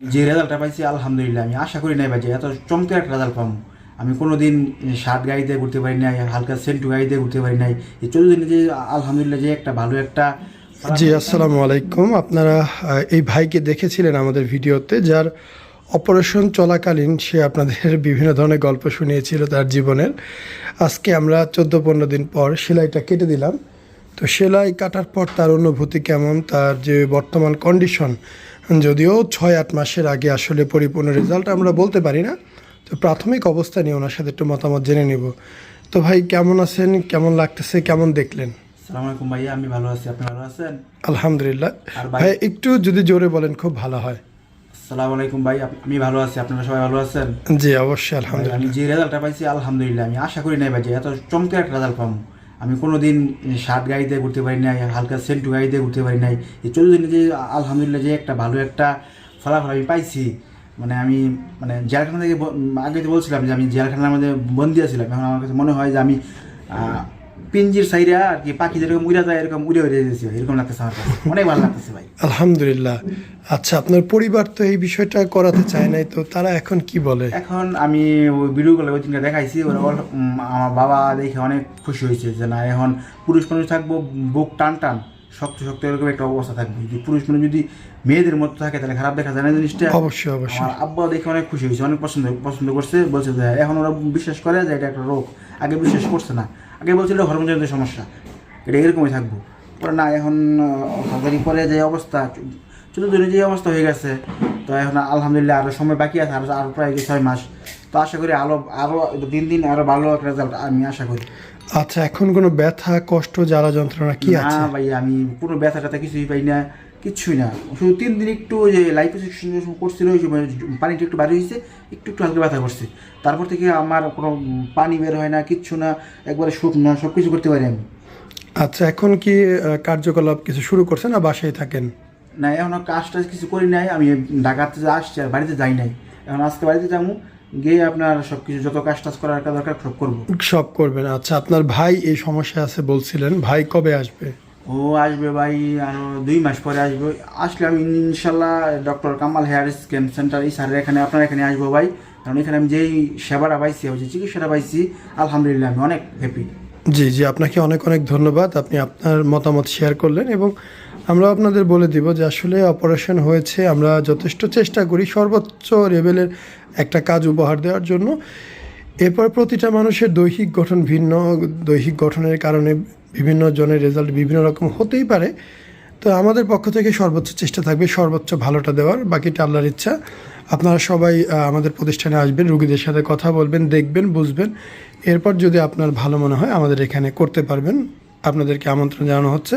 যে রেজাল্টটা পাইছি, আলহামদুলিল্লাহ, আমি আশা করি নাই ভাই যে এত চমৎকার একটা রেজাল্ট পাবো আমি কোনোদিন শার্ট গাড়ি দিয়ে ঘুরতে পারি নাই, হালকা সেন্টু দিয়ে ঘুরতে পারি নাই। এই চোদ্দ দিনে যে আলহামদুলিল্লাহ যে একটা ভালো একটা জি, আসসালামু আলাইকুম। আপনারা এই ভাইকে দেখেছিলেন আমাদের ভিডিওতে, যার অপারেশন চলাকালীন সে আপনাদের বিভিন্ন ধরনের গল্প শুনিয়েছিল তার জীবনের। আজকে আমরা চোদ্দ পনেরো দিন পর সেলাইটা কেটে দিলাম। তো সেলাই কাটার পর তার অনুভূতি কেমন? তার যে বর্তমান কন্ডিশন যদিও ছয় আট মাসের আগে আসলে পরিপূর্ণ রেজাল্ট আমরা বলতে পারি না। তো প্রাথমিক অবস্থা নিয়ে ওনার সাথে একটু মতামত জেনে নেব। তো ভাই কেমন আছেন? কেমন লাগতেছে? কেমন দেখলেন? আলাইকুম ভাইয়া আমি ভালো আছি। আপনি ভালো আছেন? আলহামদুলিল্লাহ। ভাই- একটু যদি জোরে বলেন খুব ভালো হয়। সালাম আলাইকুম ভাই আমি ভালো আছি। আপনারা সবাই ভালো আছেন? জি অবশ্যই আলহামদুলিল্লাহ আমি যে রেজাল্টটা পাইছি আলহামদুলিল্লাহ আমি আশা করি নাই ভাই যে এত চমৎকার একটা রেজাল্ট পাবো। আমি কোনো দিন শার্ট গাড়ি দিয়ে ঘুরতে পারি নাই, হালকা সেন্টু গাড়িতে ঘুরতে পারি নাই। এই চোদ্দ দিনে যে আলহামদুলিল্লাহ যে একটা ভালো একটা ফলাফল আমি পাইছি মানে আমি মানে জেলখানা থেকে আগে বলছিলাম যে আমি জেলখানার মধ্যে বন্দি আছিলাম। এখন আমার কাছে মনে হয় যে আমি পিঞ্জির সাইডে আর কি পাখি যেরকম উড়ে যায় এরকম উড়ে উড়ে যেতেছি ভাই, এরকম লাগতেছে আমার কাছে। অনেক ভালো লাগতেছে ভাই। আলহামদুলিল্লাহ। আচ্ছা আপনার পরিবার তো এই বিষয়টা করাতে চায় নাই তো তারা এখন কি বলে? এখন আমি ওই ভিডিওগুলো ওই দেখাইছি ওরা আমার বাবা দেখে অনেক খুশি হয়েছে যে না এখন পুরুষ মানুষ থাকব বুক টান টান শক্ত শক্ত এরকম একটা অবস্থা থাকবে। যদি পুরুষ মানুষ যদি মেয়েদের মতো থাকে তাহলে খারাপ দেখা যায় না জিনিসটা। অবশ্যই অবশ্যই। আব্বা দেখে অনেক খুশি হয়েছে অনেক পছন্দ পছন্দ করছে বলছে যে এখন ওরা বিশ্বাস করে যে এটা একটা রোগ। আগে বিশ্বাস করছে না। আগে বলছিল হরমোনজনিত সমস্যা। এটা এরকমই থাকব। পরে না, এখন সরকারি পরে যে অবস্থা, চোদ্দ দিনে যে অবস্থা হয়ে গেছে, তো এখন আলহামদুলিল্লাহ আরও সময় বাকি আছে আরও আরও প্রায় ছয় মাস। তো আশা করি আরও আরও দিন দিন আরও ভালো রেজাল্ট আমি আশা করি। আচ্ছা এখন কোনো ব্যথা কষ্ট জ্বালা যন্ত্রণা কি আছে? না ভাই আমি কোনো ব্যথা ট্যাথা কিছুই পাই না কিচ্ছুই না। শুধু তিন দিন একটু ওই যে লাইফ করছিল ওই সময় পানিটা একটু বাড়ি হয়েছে একটু একটু হালকা ব্যথা করছে। তারপর থেকে আমার কোনো পানি বের হয় না কিচ্ছু না একবারে সুখ না সব কিছু করতে পারি আমি। আচ্ছা এখন কি কার্যকলাপ কিছু শুরু করছেন না বাসায় থাকেন? না এখন কাজ টাজ কিছু করি নাই আমি ঢাকাতে আসছি আর বাড়িতে যাই নাই। এখন আজকে বাড়িতে যাব গিয়ে আপনার সব কিছু যত কাজ টাজ করার দরকার সব করব। সব করবেন। আচ্ছা আপনার ভাই এই সমস্যা আছে বলছিলেন। ভাই কবে আসবে? ও আসবে ভাই আরও দুই মাস পরে আসবে। আসলে আমি ইনশাল্লাহ doctor Kamal hair scan centre এই স্যারের এখানে আপনার এখানে আসব ভাই। কারণ এখানে আমি যেই সেবাটা পাইছি যে চিকিৎসাটা পাইছি আলহামদুলিল্লাহ আমি অনেক হ্যাপি জি জি আপনাকে অনেক অনেক ধন্যবাদ। আপনি আপনার মতামত শেয়ার করলেন এবং আমরা আপনাদের বলে দিব যে আসলে অপারেশন হয়েছে, আমরা যথেষ্ট চেষ্টা করি সর্বোচ্চ লেভেলের একটা কাজ উপহার দেওয়ার জন্য। এরপর প্রতিটা মানুষের দৈহিক গঠন ভিন্ন, দৈহিক গঠনের কারণে বিভিন্ন জনের রেজাল্ট বিভিন্ন রকম হতেই পারে। তো আমাদের পক্ষ থেকে সর্বোচ্চ চেষ্টা থাকবে সর্বোচ্চ ভালোটা দেওয়ার, বাকিটা আল্লাহর ইচ্ছা। আপনারা সবাই আমাদের প্রতিষ্ঠানে আসবেন, রুগীদের সাথে কথা বলবেন, দেখবেন, বুঝবেন। এরপর যদি আপনার ভালো মনে হয়, আমাদের এখানে করতে পারবেন। আপনাদেরকে আমন্ত্রণ জানানো হচ্ছে।